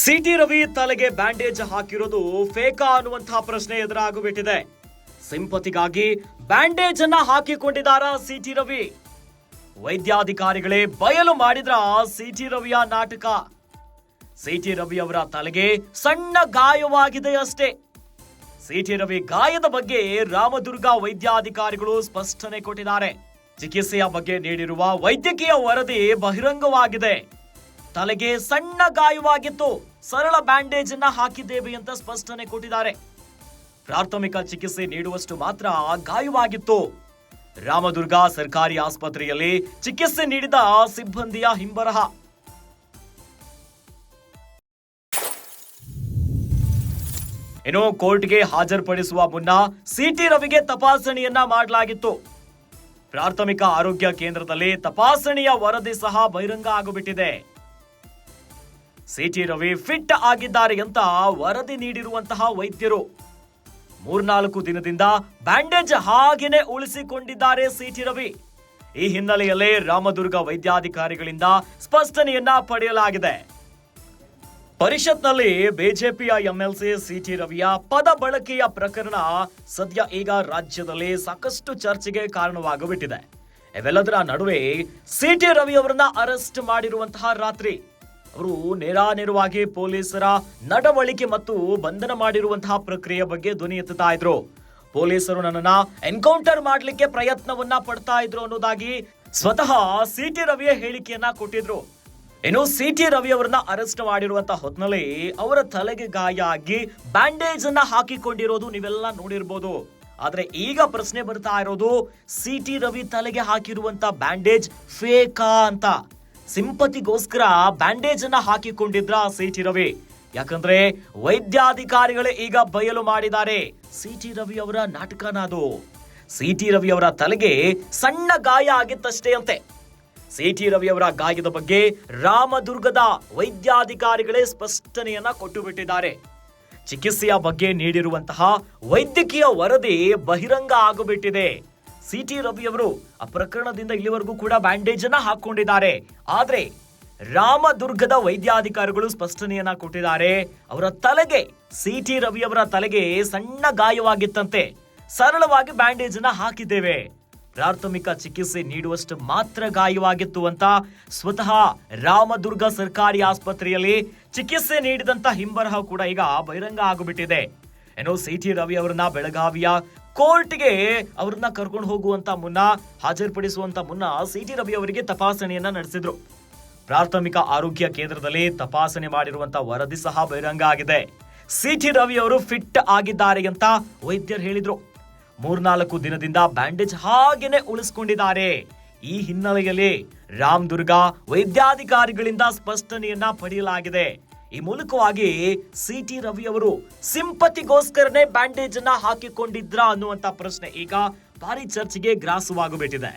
City Ravi ತಲೆಗೆ bandage ಹಾಕಿರೋದು ಫೇಕಾ ಅನ್ನುವಂತಹ ಪ್ರಶ್ನೆ ಎದುರಾಗಿಬಿಟ್ಟಿದೆ. ಸಿಂಪತಿಗಾಗಿ ಬ್ಯಾಂಡೇಜ್ ಅನ್ನ ಹಾಕಿಕೊಂಡಿದ್ದಾರ ಸಿಟಿ ರವಿ? ವೈದ್ಯಾಧಿಕಾರಿಗಳೇ ಬಯಲು ಮಾಡಿದ್ರ ಸಿಟಿ ರವಿಯ ನಾಟಕ? ಸಿಟಿ ರವಿ ಅವರ ತಲೆಗೆ ಸಣ್ಣ ಗಾಯವಾಗಿದೆ ಅಷ್ಟೇ. ಸಿಟಿ ರವಿ ಗಾಯದ ಬಗ್ಗೆ ರಾಮದುರ್ಗ ವೈದ್ಯಾಧಿಕಾರಿಗಳು ಸ್ಪಷ್ಟನೆ ಕೊಟ್ಟಿದ್ದಾರೆ. ಚಿಕಿತ್ಸೆಯ ಬಗ್ಗೆ ನೀಡಿರುವ ವೈದ್ಯಕೀಯ ವರದಿ ಬಹಿರಂಗವಾಗಿದೆ. ತಲೆಗೆ ಸಣ್ಣ ಗಾಯವಾಗಿತ್ತು. ಸರಳ ಬ್ಯಾಂಡೇಜ್ ಅನ್ನ ಹಾಕಿದ್ದೇವೆ ಅಂತ ಸ್ಪಷ್ಟನೆ ಕೊಟ್ಟಿದ್ದಾರೆ. ಪ್ರಾಥಮಿಕ ಚಿಕಿತ್ಸೆ ನೀಡುವಷ್ಟು ಮಾತ್ರ ಗಾಯವಾಗಿತ್ತು. ರಾಮದುರ್ಗ ಸರ್ಕಾರಿ ಆಸ್ಪತ್ರೆಯಲ್ಲಿ ಚಿಕಿತ್ಸೆ ನೀಡಿದ ಸಿಬ್ಬಂದಿಯ ಹಿಂಬರಹ. ಇನ್ನು ಕೋರ್ಟ್ಗೆ ಹಾಜರುಪಡಿಸುವ ಮುನ್ನ ಸಿಟಿ ರವಿಗೆ ತಪಾಸಣೆಯನ್ನ ಮಾಡಲಾಗಿತ್ತು. ಪ್ರಾಥಮಿಕ ಆರೋಗ್ಯ ಕೇಂದ್ರದಲ್ಲಿ ತಪಾಸಣೆಯ ವರದಿ ಸಹ ಬಹಿರಂಗ ಆಗಿಬಿಟ್ಟಿದೆ. ಸಿಟಿ ರವಿ ಫಿಟ್ ಆಗಿದ್ದಾರೆ ಅಂತ ವರದಿ ನೀಡಿರುವಂತಹ ವೈದ್ಯರು. ಮೂರ್ನಾಲ್ಕು ದಿನದಿಂದ ಬ್ಯಾಂಡೇಜ್ ಹಾಗೇನೆ ಉಳಿಸಿಕೊಂಡಿದ್ದಾರೆ ಸಿಟಿ ರವಿ. ಈ ಹಿನ್ನೆಲೆಯಲ್ಲಿ ರಾಮದುರ್ಗ ವೈದ್ಯಾಧಿಕಾರಿಗಳಿಂದ ಸ್ಪಷ್ಟನೆಯನ್ನ ಪಡೆಯಲಾಗಿದೆ. ಪರಿಷತ್ನಲ್ಲಿ ಬಿಜೆಪಿಯ ಎಂಎಲ್ಸಿ ಸಿಟಿ ರವಿಯ ಪದ ಬಳಕೆಯ ಪ್ರಕರಣ ಸದ್ಯ ಈಗ ರಾಜ್ಯದಲ್ಲಿ ಸಾಕಷ್ಟು ಚರ್ಚೆಗೆ ಕಾರಣವಾಗಬಿಟ್ಟಿದೆ. ಇವೆಲ್ಲದರ ನಡುವೆ ಸಿಟಿ ರವಿ ಅವರನ್ನ ಅರೆಸ್ಟ್ ಮಾಡಿರುವಂತಹ ರಾತ್ರಿ. ಅವರು ನೇರಾನೇರವಾಗಿ ಪೊಲೀಸರ ನಡವಳಿಕೆ ಮತ್ತು ಬಂಧನ ಮಾಡಿರುವಂತಹ ಪ್ರಕ್ರಿಯೆ ಬಗ್ಗೆ ಧ್ವನಿ ಎತ್ತುತ್ತಾ ಇದ್ರು. ಪೊಲೀಸರು ನನ್ನನ್ನ ಎನ್ಕೌಂಟರ್ ಮಾಡಲಿಕ್ಕೆ ಪ್ರಯತ್ನವನ್ನ ಪಡ್ತಾ ಇದ್ರು ಅನ್ನೋದಾಗಿ ಸ್ವತಃ ಸಿ ಟಿ ರವಿಯ ಹೇಳಿಕೆಯನ್ನ ಕೊಟ್ಟಿದ್ರು. ಇನ್ನು ಸಿಟಿ ರವಿ ಅವರನ್ನ ಅರೆಸ್ಟ್ ಮಾಡಿರುವಂತಹ ಹೊತ್ನಲ್ಲಿ ಅವರ ತಲೆಗೆ ಗಾಯ ಆಗಿ ಬ್ಯಾಂಡೇಜ್ ಅನ್ನ ಹಾಕಿಕೊಂಡಿರೋದು ನೀವೆಲ್ಲ ನೋಡಿರ್ಬೋದು. ಆದ್ರೆ ಈಗ ಪ್ರಶ್ನೆ ಬರ್ತಾ ಇರೋದು ಸಿ ಟಿ ರವಿ ತಲೆಗೆ ಹಾಕಿರುವಂತ ಬ್ಯಾಂಡೇಜ್ ಫೇಕಾ ಅಂತ. ಸಿಂಪತಿಗೋಸ್ಕರ ಬ್ಯಾಂಡೇಜ್ ಅನ್ನ ಹಾಕಿಕೊಂಡಿದ್ರ ಸಿಟಿ ರವಿ. ಯಾಕಂದ್ರೆ ವೈದ್ಯಾಧಿಕಾರಿಗಳೇ ಈಗ ಬಯಲು ಮಾಡಿದ್ದಾರೆ. ಸಿಟಿ ರವಿ ಅವರ ನಾಟಕನ ಅದು ಸಿಟಿ ರವಿ ಅವರ ತಲೆಗೆ ಸಣ್ಣ ಗಾಯ ಆಗಿತ್ತಷ್ಟೇ ಅಂತೆ. ಸಿಟಿ ರವಿ ಅವರ ಗಾಯದ ಬಗ್ಗೆ ರಾಮದುರ್ಗದ ವೈದ್ಯಾಧಿಕಾರಿಗಳೇ ಸ್ಪಷ್ಟನೆಯನ್ನ ಕೊಟ್ಟು ಬಿಟ್ಟಿದ್ದಾರೆ ಚಿಕಿತ್ಸೆಯ ಬಗ್ಗೆ ನೀಡಿರುವಂತಹ ವೈದ್ಯಕೀಯ ವರದಿ ಬಹಿರಂಗ ಆಗಿಬಿಟ್ಟಿದೆ. ಸಿಟಿ ರವಿ ಅವರು ಆ ಪ್ರಕರಣದಿಂದ ಇಲ್ಲಿವರೆಗೂ ಕೂಡ ಬ್ಯಾಂಡೇಜ್ ಅನ್ನ ಹಾಕೊಂಡಿದ್ದಾರೆ ಆದ್ರೆ ರಾಮದುರ್ಗದ ವೈದ್ಯಾಧಿಕಾರಿಗಳು ಸ್ಪಷ್ಟನೆಯನ್ನ ಕೊಟ್ಟಿದ್ದಾರೆ. ಅವರ ತಲೆಗೆ ಸಿಟಿ ರವಿ ಅವರ ತಲೆಗೆ ಸಣ್ಣ ಗಾಯವಾಗಿತ್ತಂತೆ. ಸರಳವಾಗಿ ಬ್ಯಾಂಡೇಜ್ ಅನ್ನ ಹಾಕಿದ್ದೇವೆ. ಪ್ರಾಥಮಿಕ ಚಿಕಿತ್ಸೆ ನೀಡುವಷ್ಟು ಮಾತ್ರ ಗಾಯವಾಗಿತ್ತು ಅಂತ ಸ್ವತಃ ರಾಮದುರ್ಗ ಸರ್ಕಾರಿ ಆಸ್ಪತ್ರೆಯಲ್ಲಿ ಚಿಕಿತ್ಸೆ ನೀಡಿದಂತ ಹಿಂಬರಹ ಕೂಡ ಈಗ ಬಹಿರಂಗ ಆಗಿಬಿಟ್ಟಿದೆ. ಏನೋ ಸಿಟಿ ರವಿ ಅವರನ್ನ ಬೆಳಗಾವಿಯ ಕೋರ್ಟ್ಗೆ ಅವ್ರನ್ನ ಕರ್ಕೊಂಡು ಹೋಗುವಂತ ಮುನ್ನ, ಹಾಜರ್ಪಡಿಸುವಂತ ಮುನ್ನ ಸಿ ಟಿ ರವಿ ಅವರಿಗೆ ತಪಾಸಣೆಯನ್ನ ನಡೆಸಿದ್ರು. ಪ್ರಾಥಮಿಕ ಆರೋಗ್ಯ ಕೇಂದ್ರದಲ್ಲಿ ತಪಾಸಣೆ ಮಾಡಿರುವಂತ ವರದಿ ಸಹ ಬಹಿರಂಗ ಆಗಿದೆ. ಸಿ ಟಿ ರವಿ ಅವರು ಫಿಟ್ ಆಗಿದ್ದಾರೆ ಅಂತ ವೈದ್ಯರು ಹೇಳಿದ್ರು. ಮೂರ್ನಾಲ್ಕು ದಿನದಿಂದ ಬ್ಯಾಂಡೇಜ್ ಹಾಗೇನೆ ಉಳಿಸ್ಕೊಂಡಿದ್ದಾರೆ. ಈ ಹಿನ್ನೆಲೆಯಲ್ಲಿ ರಾಮದುರ್ಗ ವೈದ್ಯಾಧಿಕಾರಿಗಳಿಂದ ಸ್ಪಷ್ಟನೆಯನ್ನ ಪಡೆಯಲಾಗಿದೆ. ಈ ಮೂಲಕವಾಗಿ ಸಿಟಿ ರವಿ ಅವರು ಸಿಂಪತಿಗೋಸ್ಕರನೇ ಬ್ಯಾಂಡೇಜ್ ಅನ್ನ ಹಾಕಿಕೊಂಡಿದ್ರ ಅನ್ನುವಂತ ಪ್ರಶ್ನೆ ಈಗ ಭಾರಿ ಚರ್ಚೆಗೆ ಗ್ರಾಸವಾಗುಬಿಟ್ಟಿದೆ.